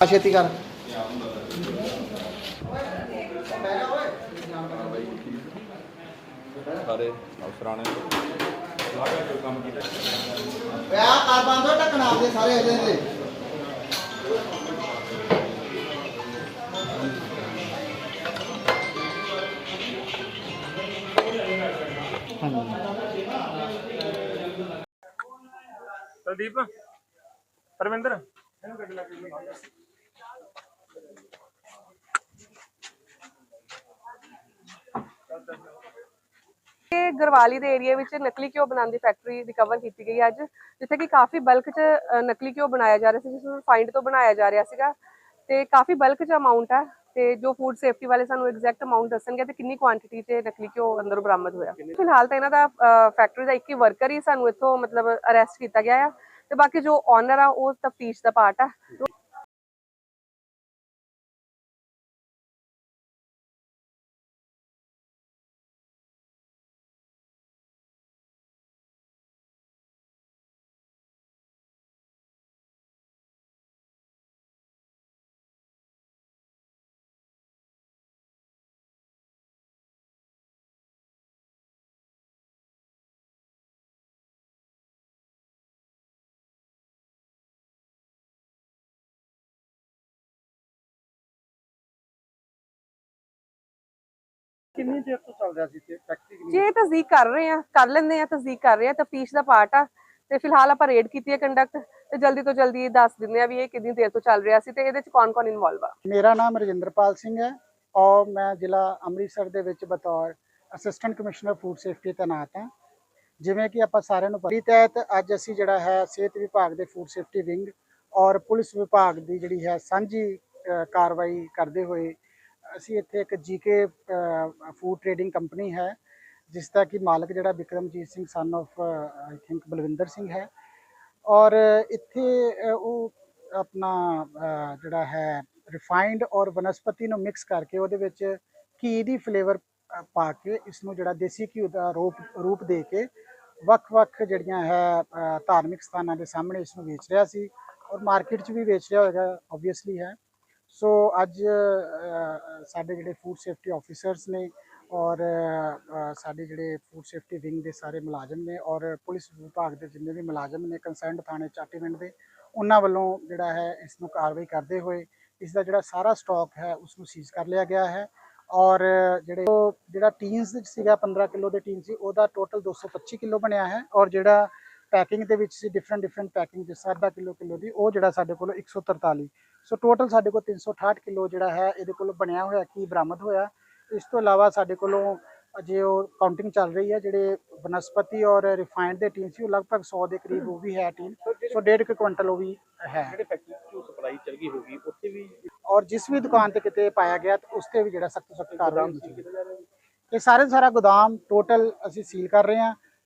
ਆ ਛੇਤੀ ਕਰ। ਸਾਰੇ ਅਫਸਰਾਂ ਨੇ ਲਾਗਾ ਜੋ ਕੰਮ ਕੀਤਾ ਵਿਆਹ ਕਰ ਬੰਦੋ ਢੱਕਣ ਆਪਦੇ ਸਾਰੇ ਇਹਦੇ ਦੇ ਕੁਲਦੀਪ? ਪਰਵਿੰਦਰ ਇਹਨੂੰ ਗੱਡੀ ਲਾ ਕੇ ਗਰਵਾਲੀ ਦੇ ਏਰੀਆ ਵਿੱਚ ਨਕਲੀ ਘਿਓ ਬਣਾਉਣ ਦੀ ਫੈਕਟਰੀ ਰਿਕਵਰ ਕੀਤੀ ਗਈ ਅੱਜ, ਜਿੱਥੇ ਕਿ ਕਾਫੀ ਬਲਕ 'ਚ ਨਕਲੀ ਘਿਓ ਬਣਾਇਆ ਜਾ ਰਿਹਾ ਸੀ, ਜਿਸ ਨੂੰ ਰਿਫਾਈਨਡ ਤੋਂ ਬਣਾਇਆ ਜਾ ਰਿਹਾ ਸੀਗਾ। ਤੇ ਕਾਫੀ ਬਲਕ 'ਚ ਅਮਾਉਂਟ ਹੈ ਤੇ ਜੋ ਫੂਡ ਸੇਫਟੀ ਵਾਲੇ ਸਾਨੂੰ ਐਗਜ਼ੈਕਟ ਅਮਾਉਂਟ ਦੱਸਣਗੇ ਤੇ ਕਿੰਨੀ ਕੁਆਂਟੀਟੀ 'ਚ ਨਕਲੀ ਘਿਓ ਅੰਦਰੋਂ ਬਰਾਮਦ ਹੋਇਆ। ਫਿਲਹਾਲ ਤਾਂ ਇਹਨਾਂ ਦਾ ਫੈਕਟਰੀ ਦਾ ਇੱਕ ਹੀ ਵਰਕਰ ਹੀ ਸਾਨੂੰ ਇੱਥੋਂ ਮਤਲਬ ਅਰੈਸਟ ਕੀਤਾ ਗਿਆ ਆ। ਤੇ ਬਾਕੀ ਜੋ ਓਨਰ ਆ, ਉਹ ਤਫਤੀਸ਼ ਦਾ ਪਾਰਟ ਆ। ਕਿੰਨੀ ਦੇਰ ਤੋਂ ਚੱਲ ਰਿਹਾ ਸੀ ਤੇ ਫੈਕਟਰੀ ਜੀ ਇਹ ਤਸਦੀਕ ਕਰ ਰਹੇ ਆ ਕਰ ਲੈਂਦੇ ਆ ਤਸਦੀਕ ਕਰ ਰਹੇ ਆ ਤਫਤੀਸ਼ ਦਾ ਪਾਰਟ ਆ। ਤੇ ਫਿਲਹਾਲ ਆਪਾਂ ਰੇਡ ਕੀਤੀ ਹੈ ਕੰਡਕਟ ਤੇ ਜਲਦੀ ਤੋਂ ਜਲਦੀ ਦੱਸ ਦਿੰਦੇ ਆ ਵੀ ਇਹ ਕਿੰਨੀ ਦੇਰ ਤੋਂ ਚੱਲ ਰਿਹਾ ਸੀ ਤੇ ਇਹਦੇ ਚ ਕੌਣ ਕੌਣ ਇਨਵੋਲਵ ਆ। ਮੇਰਾ ਨਾਮ ਰਜਿੰਦਰਪਾਲ ਸਿੰਘ ਹੈ ਔਰ ਮੈਂ ਜ਼ਿਲ੍ਹਾ ਅੰਮ੍ਰਿਤਸਰ ਦੇ ਵਿੱਚ ਬਤੌਰ ਅਸਿਸਟੈਂਟ ਕਮਿਸ਼ਨਰ ਫੂਡ ਸੇਫਟੀ ਤੈਨਾਤ ਹਾਂ। ਜਿਵੇਂ ਕਿ ਆਪਾਂ ਸਾਰਿਆਂ ਨੂੰ ਪਤਾ ਤਹਿਤ ਅੱਜ ਅਸੀਂ ਜਿਹੜਾ ਹੈ ਸਿਹਤ ਵਿਭਾਗ ਦੇ ਫੂਡ ਸੇਫਟੀ ਵਿੰਗ ਔਰ ਪੁਲਿਸ ਵਿਭਾਗ ਦੀ ਜਿਹੜੀ ਹੈ ਸਾਂਝੀ ਕਾਰਵਾਈ ਕਰਦੇ ਹੋਏ ਅਸੀਂ ਇੱਥੇ ਇੱਕ ਜੀਕੇ ਫੂਡ ਟ੍ਰੇਡਿੰਗ ਕੰਪਨੀ ਹੈ, ਜਿਸ ਦਾ ਕਿ ਮਾਲਕ ਜਿਹੜਾ ਬਿਕਰਮਜੀਤ ਸਿੰਘ ਸਨ of I think Balwinder Singh ਹੈ। ਔਰ ਇੱਥੇ ਉਹ ਆਪਣਾ ਜਿਹੜਾ ਹੈ ਰਿਫਾਈਨਡ ਔਰ ਵਨਸਪਤੀ ਨੂੰ ਮਿਕਸ ਕਰਕੇ ਉਹਦੇ ਵਿੱਚ ਘੀ ਦੀ ਫਲੇਵਰ ਪਾ ਕੇ ਇਸ ਨੂੰ ਜਿਹੜਾ ਦੇਸੀ ਘੀ ਦਾ ਰੂਪ ਰੂਪ ਦੇ ਕੇ ਵੱਖ-ਵੱਖ ਜਿਹੜੀਆਂ ਹੈ ਧਾਰਮਿਕ ਸਥਾਨਾਂ ਦੇ ਸਾਹਮਣੇ ਇਸ ਨੂੰ ਵੇਚ ਰਿਹਾ ਸੀ। ਔਰ ਮਾਰਕੀਟ 'ਚ ਵੀ ਵੇਚ ਰਿਹਾ ਹੋਵੇਗਾ ਆਬਵੀਅਸਲੀ ਹੈ। ਸੋ ਅੱਜ ਸਾਡੇ ਜਿਹੜੇ ਫੂਡ ਸੇਫਟੀ ਆਫੀਸਰਸ ਨੇ ਔਰ ਸਾਡੇ ਜਿਹੜੇ ਫੂਡ ਸੇਫਟੀ ਵਿੰਗ ਦੇ ਸਾਰੇ ਮੁਲਾਜ਼ਮ ਨੇ ਔਰ ਪੁਲਿਸ ਵਿਭਾਗ ਦੇ ਜਿੰਨੇ ਵੀ ਮੁਲਾਜ਼ਮ ਨੇ ਕੰਸਰਨਡ ਥਾਣੇ ਚਾਟੀਵਿੰਡ ਦੇ, ਉਹਨਾਂ ਵੱਲੋਂ ਜਿਹੜਾ ਹੈ ਇਸ ਨੂੰ ਕਾਰਵਾਈ ਕਰਦੇ ਹੋਏ ਇਸ ਦਾ ਜਿਹੜਾ ਸਾਰਾ ਸਟਾਕ ਹੈ ਉਸ ਨੂੰ ਸੀਜ਼ ਕਰ ਲਿਆ ਗਿਆ ਹੈ ਔਰ ਜਿਹੜੇ ਉਹ ਜਿਹੜਾ ਟੀਨਸ ਸੀਗਾ 15 ਕਿਲੋ ਦੇ ਟੀਨ ਸੀ, ਉਹਦਾ ਟੋਟਲ 225 ਕਿਲੋ ਬਣਿਆ ਹੈ ਔਰ ਜਿਹੜਾ ਪੈਕਿੰਗ ਦੇ ਵਿੱਚ ਸੀ ਡਿਫਰੈਂਟ ਡਿਫਰੈਂਟ ਪੈਕਿੰਗ ਜਿਸ ਅੱਧਾ ਕਿਲੋ ਕਿਲੋ ਦੀ ਉਹ ਜਿਹੜਾ ਸਾਡੇ ਕੋਲ 143 ਸੋ ਟੋਟਲ ਸਾਡੇ ਕੋਲ 368 ਕਿਲੋ ਜਿਹੜਾ ਹੈ ਇਹਦੇ ਕੋਲ ਬਣਿਆ ਹੋਇਆ ਕੀ ਬਰਾਮਦ ਹੋਇਆ। ਇਸ ਤੋਂ ਇਲਾਵਾ ਸਾਡੇ ਕੋਲੋਂ ਅਜੇ ਉਹ ਕਾਊਂਟਿੰਗ ਚੱਲ ਰਹੀ ਹੈ ਜਿਹੜੇ ਬਨਸਪਤੀ ਔਰ ਰਿਫਾਈਨਡ ਦੇ ਟੀਨ ਸੀ ਉਹ ਲਗਭਗ 100 ਦੇ ਕਰੀਬ ਉਹ ਵੀ ਹੈ ਟੀਨ ਸੋ ਡੇਢ ਕੁ ਕੁਇੰਟਲ ਉਹ ਵੀ ਹੈ। ਜਿਹੜੇ ਫੈਕਟਰੀ ਤੋਂ ਸਪਲਾਈ ਚੱਲ ਗਈ ਹੋਗੀ ਉੱਥੇ ਵੀ ਔਰ ਜਿਸ ਵੀ ਦੁਕਾਨ ਤੇ ਕਿਤੇ ਪਾਇਆ ਗਿਆ ਉਸ ਤੇ ਵੀ ਜਿਹੜਾ ਸਖਤ ਸਖਤ ਕਾਰਵਾਈ ਇਹ ਸਾਰੇ ਸਾਰਾ ਗੋਦਾਮ ਟੋਟਲ ਅਸੀਂ ਸੀਲ ਕਰ ਰਹੇ ਹਾਂ।